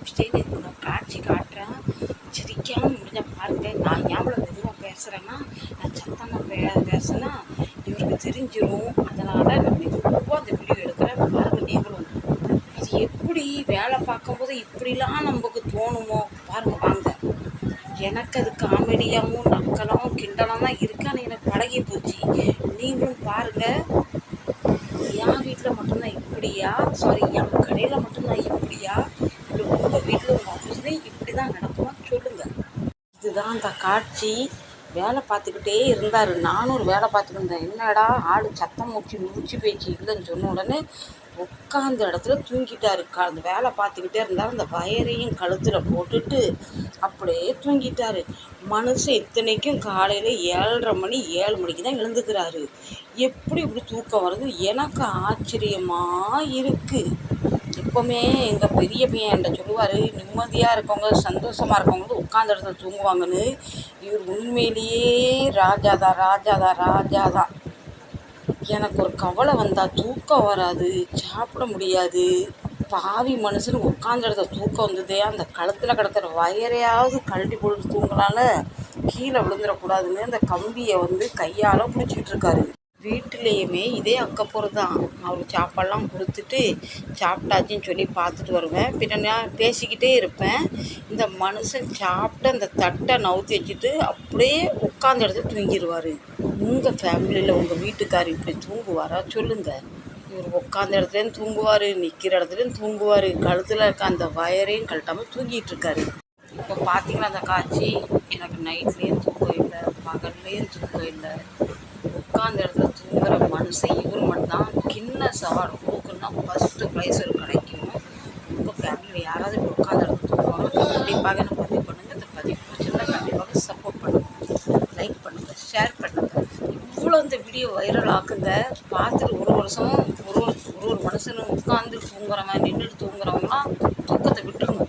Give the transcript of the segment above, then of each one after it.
சிரிச்சிட்டே இருக்கணும் காட்சி காட்டுறேன். சிரிக்காம முடிஞ்ச பாருங்க நான் ஏன் மெதுவாக பேசுகிறேன்னா நான் சத்தமாக பே பேசுனா இவருக்கு தெரிஞ்சிடும் அதனால் நான் மெதுவாக அந்த வீடியோ எடுக்கிறேன். பாருங்க நீங்களும். இது எப்படி வேலை பார்க்கும்போது இப்படிலாம் நமக்கு தோணுமோ? பாருங்க வாங்க. எனக்கு அது காமெடியாகவும் நக்கலாகவும் கிண்டலாகவும் தான் இருக்கான்னு எனக்கு பழகி போச்சு. நீங்களும் பாருங்கள் என் வீட்டில் மட்டும்தான் இப்படியா? சாரி என் கடையில் மட்டும்தான் இப்படியா இல்லை உங்கள் வீட்டில் இப்படி தான் நடக்குமா சொல்லுங்கள் இதுதான் அந்த காட்சி. வேலை பார்த்துக்கிட்டே இருந்தார். நானும் ஒரு வேலை பார்த்துட்டு இருந்தேன். என்னடா ஆள் சத்தம் மூச்சு மூச்சு பேச்சு இல்லைன்னு சொன்ன உடனே உட்காந்த இடத்துல தூங்கிட்டாரு. க அந்த வேலை பார்த்துக்கிட்டே இருந்தார். அந்த வயரையும் கழுத்தில் போட்டுட்டு அப்படியே தூங்கிட்டாரு. மனுஷன் இத்தனைக்கும் காலையில் ஏழரை மணி ஏழு மணிக்கு தான் எழுந்துக்கிறாரு. எப்படி இப்படி தூக்கம் வருது? எனக்கு ஆச்சரியமாக இருக்குது எப்போவுமே எங்கள் பெரிய பையன் என்கிட்ட சொல்லுவார் நிம்மதியாக இருக்கவங்க சந்தோஷமாக இருக்கவங்க வந்து உட்காந்த இடத்துல தூங்குவாங்கன்னு. இவர் உண்மையிலேயே ராஜா தான் ராஜா தான் ராஜா தான் எனக்கு ஒரு கவலை வந்தால் தூக்கம் வராது சாப்பிட முடியாது. பாவி மனுஷனுக்கு உட்காந்த இடத்துல தூக்கம் வந்ததே அந்த கழுத்தில் கிடக்கிற வயரையாவது கழட்டி போட்டு தூங்கலாம்ல கீழே விழுந்துடக்கூடாதுன்னு அந்த கம்பியை வந்து கையால் பிடிச்சிக்கிட்டு இருக்காரு. வீட்டிலையுமே இதே அக்கப்போர் தான். அவருக்கு சாப்பாடெலாம் கொடுத்துட்டு சாப்பிட்டாச்சின்னு சொல்லி பார்த்துட்டு வருவேன். பின்ன நான் பேசிக்கிட்டே இருப்பேன். இந்த மனுஷன் சாப்பிட்டு அந்த தட்டை நவுத்தி வச்சுட்டு அப்படியே உட்காந்த இடத்துல தூங்கிடுவார் உங்கள் ஃபேமிலியில் உங்கள் வீட்டுக்கார் இப்படி தூங்குவாரா? சொல்லுங்கள் இவர் உட்காந்த இடத்துலையும் தூங்குவார் நிற்கிற இடத்துலையும் தூங்குவார். கழுத்தில் இருக்க அந்த வயரையும் கழட்டாமல் தூங்கிட்டு இருக்காரு. இப்போ பார்த்தீங்கன்னா அந்த காட்சி? எனக்கு நைட்லேயும் தூக்கம் இல்லை பகல்லையும் தூக்கம் இல்லை. உட்காந்த இடத்துல தூங்குற மனுஷன் இவர் மட்டும்தான். கின்னஸ் அவார்டு கொடுக்குன்னா ஃபஸ்ட்டு ப்ரைஸ் ஒரு கிடைக்கும். உங்கள் ஃபேமிலியில் யாராவது இப்போ உட்காந்த இடத்துல தூங்குவாங்க கண்டிப்பாக எனக்கு பதிவு பண்ணுங்கள் இந்த பதிவு பிடிச்சிருந்தா கண்டிப்பாக சப்போர்ட் பண்ணுங்கள் லைக் பண்ணுங்கள் ஷேர் பண்ணுங்கள் இவ்வளோ இந்த வீடியோ வைரல் ஆக்குங்க. பார்த்துட்டு ஒரு வருஷம் ஒரு ஒரு ஒரு ஒரு மனுஷனும் உட்காந்து தூங்குறவங்க நின்றுட்டு தூங்குறவங்களாம் தூக்கத்தை விட்டுருங்க.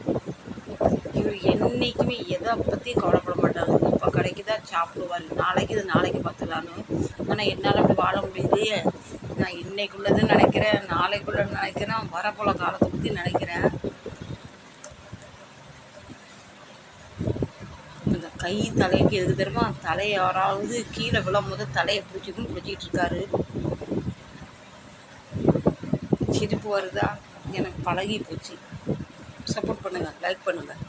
என்றைக்குமே எதை பற்றியும் கவலைப்பட மாட்டாங்க. இப்போ கிடைக்குதா சாப்பிடுவார். நாளைக்கு இது நாளைக்கு பார்த்துக்கலான்னு. ஆனால் என்னால் அப்படி வாழ முடியலையே. நான் இன்னைக்குள்ளதை நினைக்கிறேன். நாளைக்குள்ள நினைக்கிறேன். வரப்போல காலத்தை பற்றி நினைக்கிறேன். இந்த கை தலைக்கு எதுக்கு தெரியுமா? தலையை யாராவது கீழே விழும்போது தலையை பிடிச்சிக்கணும் பிடிச்சிக்கிட்டு இருக்காரு. சிரிப்பு வருதா? எனக்கு பழகி போச்சு சப்போர்ட் பண்ணுங்கள் லைக் பண்ணுங்கள்